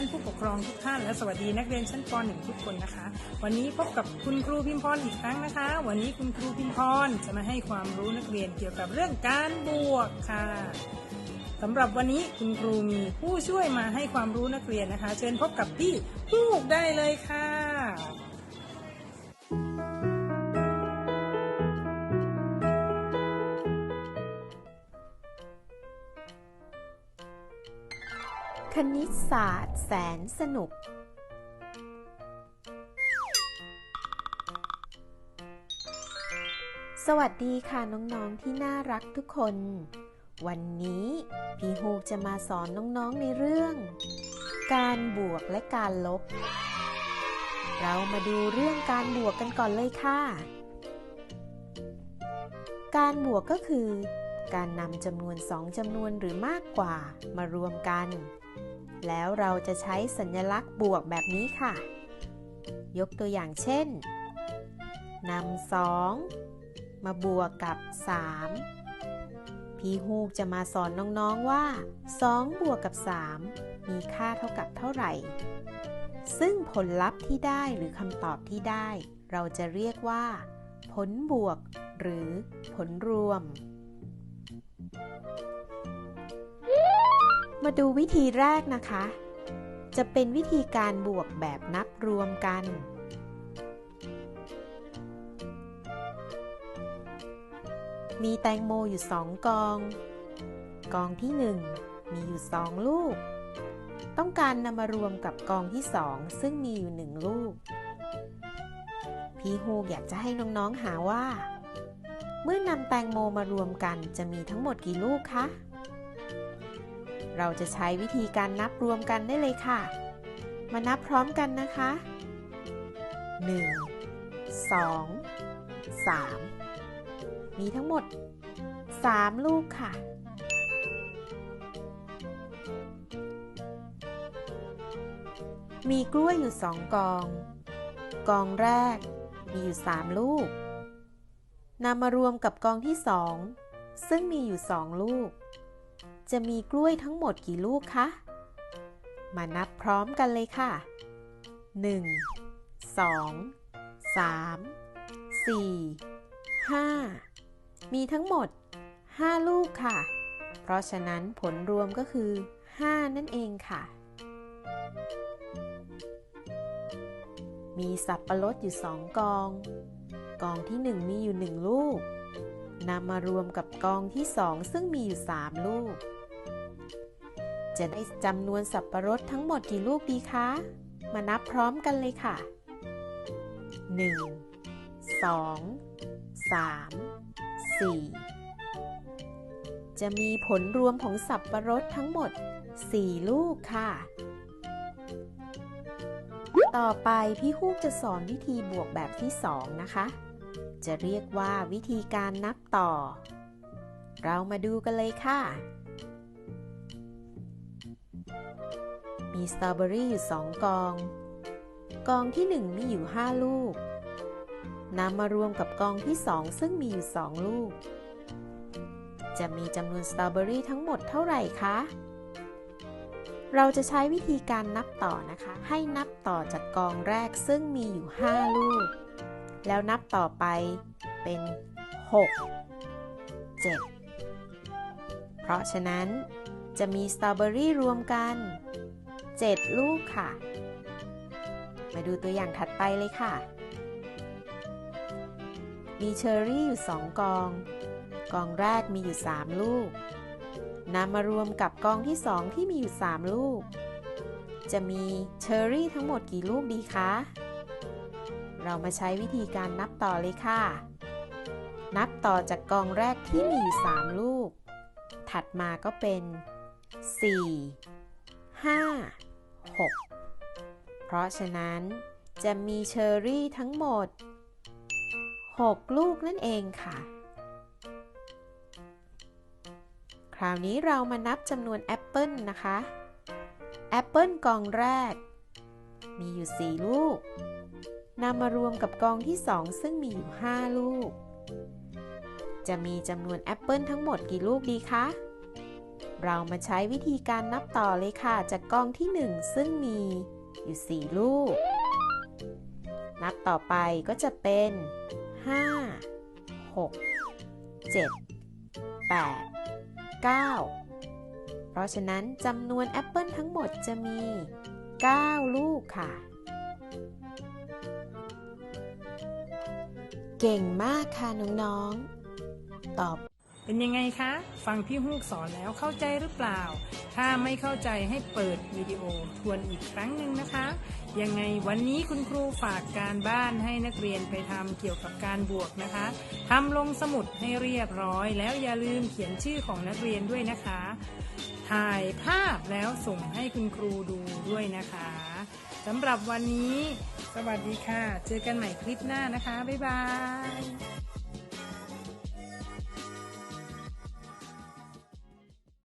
ท่านผู้ปกครองทุกท่าน และสวัสดีนักเรียนชั้นป .1 ทุกคนนะคะ วันนี้พบกับคุณครูพิมพรอีกครั้งนะคะ วันนี้คุณครูพิมพรจะมาให้ความรู้นักเรียนเกี่ยวกับเรื่องการบวกค่ะสำหรับวันนี้คุณครูมีผู้ช่วยมาให้ความรู้นักเรียนนะคะ เชิญพบกับพี่ลูกได้เลยค่ะ คณิตศาสตร์แสนสนุก สวัสดีค่ะน้องๆที่น่ารักทุกคน วันนี้พี่ฮูกจะมาสอนน้องๆในเรื่อง การบวกและการลบ เรามาดูเรื่องการบวกกันก่อนเลยค่ะ การบวกก็คือการนำจำนวนสองจำนวนหรือมากกว่ามารวมกัน แล้วเราจะใช้สัญลักษณ์บวกแบบนี้ค่ะ ยกตัวอย่างเช่นนำสองมาบวกกับ 3 พี่ฮูกจะมาสอนน้องๆว่า 2 บวกกับ 3 มีค่าเท่ากับเท่าไหร่ ซึ่งผลลัพธ์ที่ได้หรือคำตอบที่ได้ เราจะเรียกว่า ผลบวก หรือผลรวม มาดูวิธีแรกนะคะ จะเป็นวิธีการบวกแบบนับรวมกัน มีแตงโมอยู่สองกอง กองที่หนึ่งมีอยู่สองลูก ต้องการนำมารวมกับกองที่สองซึ่งมีอยู่หนึ่งลูก พี่ฮูกอยากจะให้น้องๆหาว่า เมื่อนำแตงโมมารวมกันจะมีทั้งหมดกี่ลูกคะ เราจะใช้วิธีการนับรวมกันได้เลยค่ะ มานับพร้อมกันนะคะ 1 2 3 มีทั้งหมด 3 ลูกค่ะมีกล้วยอยู่สองกอง กองแรกมีอยู่3ลูก นำมารวมกับกองที่สอง ซึ่งมีอยู่สองลูก จะมีกล้วยทั้งหมดกี่ลูกคะ มานับพร้อมกันเลยค่ะ 1 2 3 4 5 มีทั้งหมด 5 ลูกค่ะ เพราะฉะนั้นผลรวมก็คือ 5 นั่นเองค่ะ มีสับปะรดอยู่ 2 กอง กองที่ 1 มีอยู่ 1 ลูกนำมารวมกับกองที่ 2 ซึ่งมีอยู่ 3 ลูก จะได้จำนวนสับปะรดทั้งหมดกี่ลูกดีคะ มานับพร้อมกันเลยค่ะ 1 2 3 4 จะมีผลรวมของสับปะรดทั้งหมด 4 ลูกค่ะ ต่อไปพี่ฮูกจะสอนวิธีบวกแบบที่ 2 นะคะ จะเรียกว่าวิธีการนับต่อ เรามาดูกันเลยค่ะ มีสตรอเบอรี่อยู่2กอง กองที่1มีอยู่5ลูกนำมารวมกับกองที่2ซึ่งมีอยู่2ลูก จะมีจำนวนสตรอเบอรี่ทั้งหมดเท่าไหร่คะ เราจะใช้วิธีการนับต่อนะคะ ให้นับต่อจากกองแรกซึ่งมีอยู่ 5 ลูก แล้วนับต่อไปเป็น 6 7 เพราะฉะนั้น จะมีสตรอเบอรี่รวมกัน 7 ลูกค่ะ มาดูตัวอย่างถัดไปเลยค่ะ มีเชอร์รี่อยู่ 2 กอง กองแรกมีอยู่ 3 ลูกนำมารวมกับกองที่ 2 ที่มีอยู่ 3 ลูก จะมีเชอร์รี่ทั้งหมดกี่ลูกดีคะ เรามาใช้วิธีการนับต่อเลยค่ะ นับต่อจากกองแรกที่มีอยู่ 3 ลูกถัดมาก็เป็น 4 5 6 เพราะฉะนั้นจะมีเชอร์รี่ทั้งหมด 6 ลูกนั่นเองค่ะ คราวนี้เรามานับจำนวนแอปเปิลนะคะ แอปเปิลกองแรก มีอยู่ 4 ลูกนำมารวมกับกองที่ 2 ซึ่งมีอยู่ 5 ลูก จะมีจำนวนแอปเปิลทั้งหมดกี่ลูกดีคะ เรามาใช้วิธีการนับต่อเลยค่ะ จากกองที่ 1 ซึ่งมีอยู่ 4 ลูก นับต่อไปก็จะเป็น 5 6 7 8 9 เพราะฉะนั้นจำนวนแอปเปิลทั้งหมดจะมี 9 ลูกค่ะ เก่งมากค่ะน้องๆ ตอบ เป็นยังไงคะ ฟังพี่ฮูกสอนแล้วเข้าใจหรือเปล่า ถ้าไม่เข้าใจให้เปิดวิดีโอทวนอีกครั้งหนึ่งนะคะ ยังไงวันนี้คุณครูฝากการบ้านให้นักเรียนไปทำเกี่ยวกับการบวกนะคะทำลงสมุดให้เรียบร้อย แล้วอย่าลืมเขียนชื่อของนักเรียนด้วยนะคะ ถ่ายภาพแล้วส่งให้คุณครูดูด้วยนะคะสำหรับวันนี้ สวัสดีค่ะ เจอกันใหม่คลิปหน้านะคะ บ๊ายบาย